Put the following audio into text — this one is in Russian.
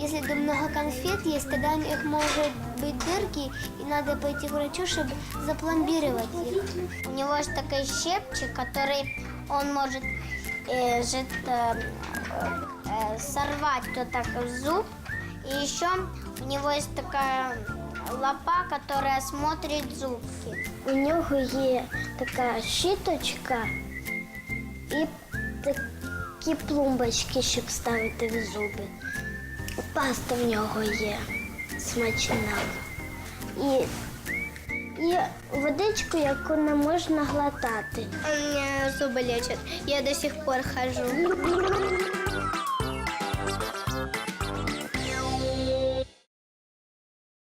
Если много конфет есть, тогда у них может быть дырки, и надо пойти к врачу, чтобы запломбировать их. У него есть такой щепчик, который он может э, жит- э, э, сорвать вот так зуб. И еще у него есть такая лапа, которая смотрит зубки. У нього є така щіточка і такі плумбочки, щоб ставити в зуби. Паста в нього є смачна. І, і водичку, яку не можна глотати. У зубы лечат. Я до сих пор хожу.